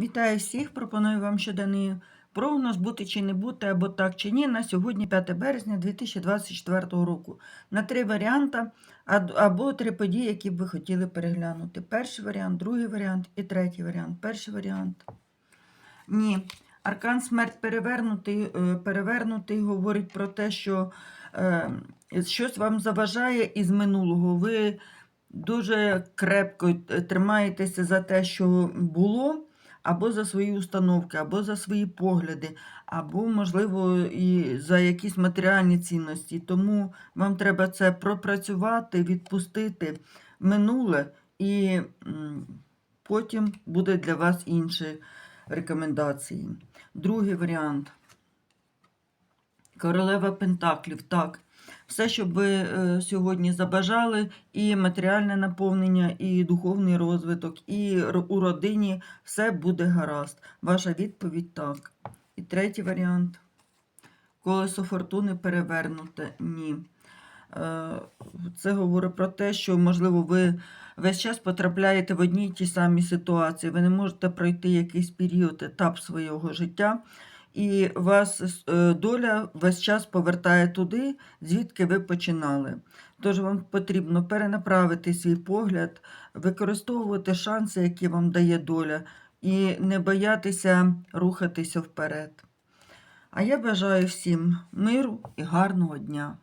Вітаю всіх! Пропоную вам щоденний прогноз бути чи не бути, або так чи ні, на сьогодні 5 березня 2024 року. На три варіанти або три події, які б ви хотіли переглянути. Перший варіант, другий варіант і третій варіант. Перший варіант. Ні. Аркан смерть перевернутий, е, перевернутий говорить про те, що е, щось вам заважає із минулого. Ви дуже крепко е, тримаєтеся за те, що було, або за свої установки, або за свої погляди, або, можливо, і за якісь матеріальні цінності. Тому вам треба це пропрацювати, відпустити минуле, і потім буде для вас інші рекомендації. Другий варіант. Королева Пентаклів. Так. Все, що ви е, сьогодні забажали, і матеріальне наповнення, і духовний розвиток, і у родині все буде гаразд. Ваша відповідь так. І третій варіант. Колесо фортуни перевернуте. Ні. Е, Це говорить про те, що, можливо, ви весь час потрапляєте в одні й ті самі ситуації. Ви не можете пройти якийсь період, етап свого життя, і вас е, доля весь час повертає туди, звідки ви починали. Тож вам потрібно перенаправити свій погляд, використовувати шанси, які вам дає доля, і не боятися рухатися вперед. А я бажаю всім миру і гарного дня.